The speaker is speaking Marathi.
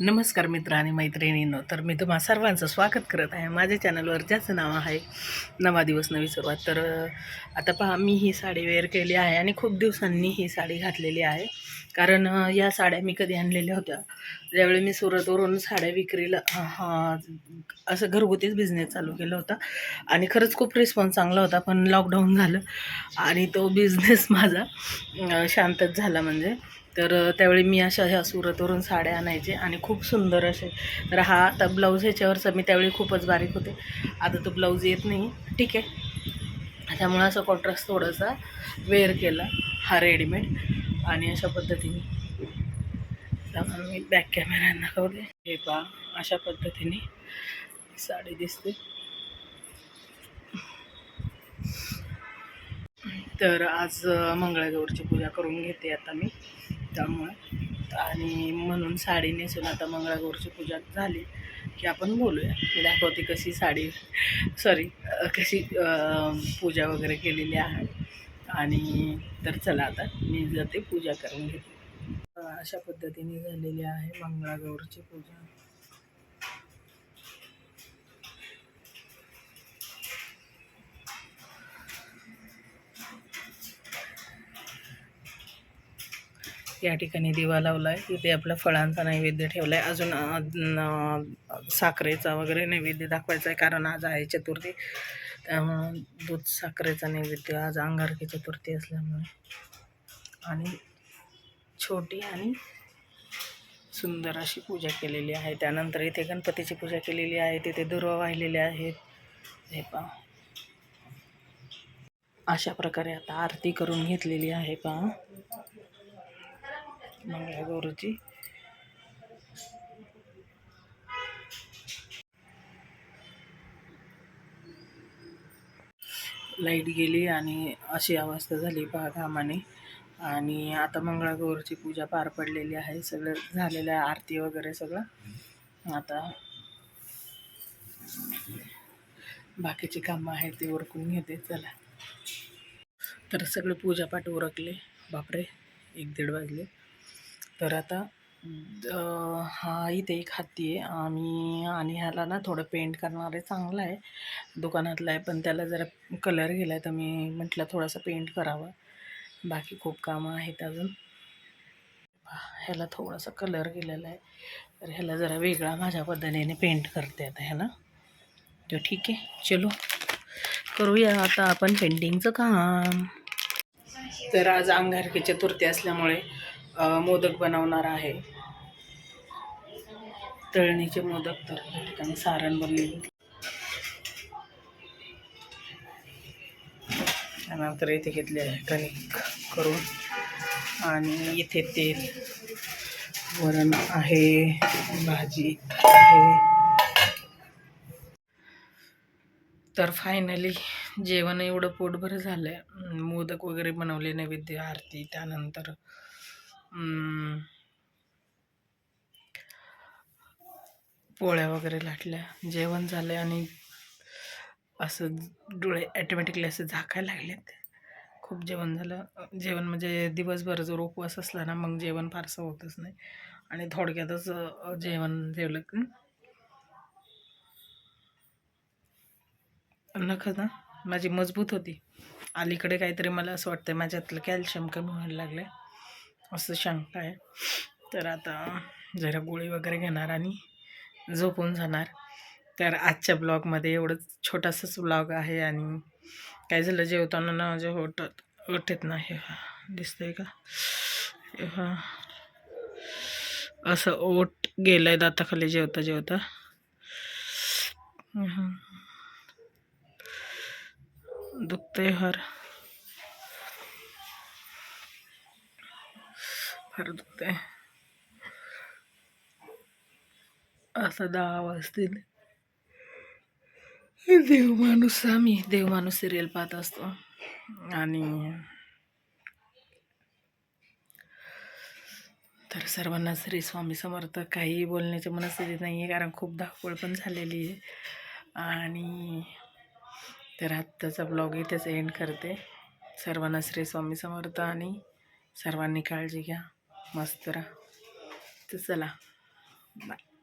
नमस्कार मित्र आणि मैत्रिणींनो. तर मी तुम्हा सर्वांचं स्वागत करत आहे. माझ्या चॅनलवर ज्याचं नाव आहे नवा दिवस नवी सुरुवात. तर आता पहा मी ही साडी वेअर केली आहे आणि खूप दिवसांनी ही साडी घातलेली आहे. कारण या साड्या मी कधी आणलेल्या होत्या. ज्यावेळी मी सुरतवरून साड्या विक्रीला हा, असं घरगुतीच बिझनेस चालू केला होता. आणि खरंच खूप रिस्पॉन्स चांगला होता पण लॉकडाऊन झालं. आणि तो बिझनेस माझा शांतच झाला म्हणजे. तर त्यावेळी मी अशा ह्या सुरतवरून साड्या आणायचे आणि खूप सुंदर असे. तर हा आता ब्लाऊज ह्याच्यावरचा मी त्यावेळी खूपच बारीक होते. आता तो ब्लाऊज येत नाही. ठीक आहे. त्यामुळे असं कॉन्ट्रास्ट थोडासा वेअर केला. हा रेडीमेड आणि अशा पद्धतीने. मी बॅक कॅमेऱ्यांना दाखवते. हे पा अशा पद्धतीने साडी दिसते. तर आज मंगळागौरची पूजा करून घेते आता मी. त्यामुळे. आणि म्हणून साडी नेसून आता मंगळागौरची पूजा झाली की आपण बोलूया. मी दाखवते कशी साडी सॉरी कशी पूजा वगैरे केलेली आहे. आणि तर चला आता मी जाते पूजा करून घेते. अशा पद्धतीने झालेली आहे मंगळागौरची पूजा. या ठिकाणी दिवा लावला आहे तिथे आपला फळांचा नैवेद्य ठेवला आहे अजून साखरेचा वगैरे नैवेद्य दाखवायचा आहे कारण आज आहे चतुर्थी. त्यामुळं दूध साखरेचा नैवेद्य आज अंगारकी चतुर्थी असल्यामुळे. आणि छोटी आणि सुंदर अशी पूजा केलेली आहे. त्यानंतर इथे गणपतीची पूजा केलेली आहे. तिथे दुर्वा वाहिलेले आहेत. हे पहा. अशा प्रकारे आता आरती करून घेतलेली आहे पहा. मंगळागौरीची लाइट गेली आणि अशी अवस्था झाली पहा घामाने आणि आता मंगळागौरची पूजा पार पडलेली आहे. सगळं झालेलं आहे आरती वगैरे सगळं. आता बाकीची कामं आहेत ती उरकून घेते. चला. तर सगळे पूजापाठ उरकले. बापरे एक दीड वाजले. तर आता हा इथे एक हत्ती आहे. आम्ही आणि ह्याला ना थोडं पेंट करणार आहे. चांगलं आहे. दुकानातलं आहे. पण त्याला जरा कलर गेला आहे तर मी म्हटलं थोडासा पेंट करावा. बाकी खूप कामं आहेत अजून. ह्याला थोडासा कलर गेलेला आहे. तर ह्याला जरा वेगळा माझ्या पद्धतीने पेंट करते आता ह्याला. तर ठीक आहे. चलो. करूया आता आपण पेंटिंगचं काम. तर आज अंगारकी चतुर्थी असल्यामुळे मोदक बनवणार आहे. तळणीचे मोदक तर या ठिकाणी सारण बनलेले. त्यानंतर इथे घेतले आहे कणिक करून. आणि इथे तेल. वरण आहे भाजी आहे. तर फायनली जेवण एवढं पोटभर झालं आहे मोदक वगैरे बनवले नैवेद्य आरती त्यानंतर पोळ्या वगैरे लाटल्या जेवण झालं आणि असं डोळे ॲटोमॅटिकली असे झाकायला लागलेत. खूप जेवण झालं. जेवण म्हणजे दिवसभर जर उपवास असला ना मग जेवण फारसं होतच नाही. आणि थोडक्यातच जेवण जेवलं की नख ना माझी मजबूत होती. अलीकडे काहीतरी मला असं वाटतं माझ्यातलं कॅल्शियम कमी व्हायला लागलं आहे असं शंका आहे. तर आता जरा गोळी वगैरे घेणार आणि झोपून जाणार. तर आजच्या ब्लॉगमध्ये एवढंच. छोटासाच ब्लॉग आहे आणि काय झालं जेवताना ना माझ्या होटात ओठेत नाही दिसतंय का? असं ओट गेलं आहे दाताखाली जेवता जेवता. दुखतंय हर. फार फार दुखतंय असं दहा वाजतील देवमाणूस आम्ही देवमाणूस सिरियल पाहत असतो. आणि तर सर्वांना श्री स्वामी समर्थ काही बोलण्याची मनस्थिती नाही आहे कारण खूप धावपळ पण झालेली आहे. आणि तर आत्ताचा ब्लॉग इथेच एंड करते. सर्वांना श्री स्वामी समर्थ आणि सर्वांनी काळजी घ्या. मस्त राहा. तर चला. बाय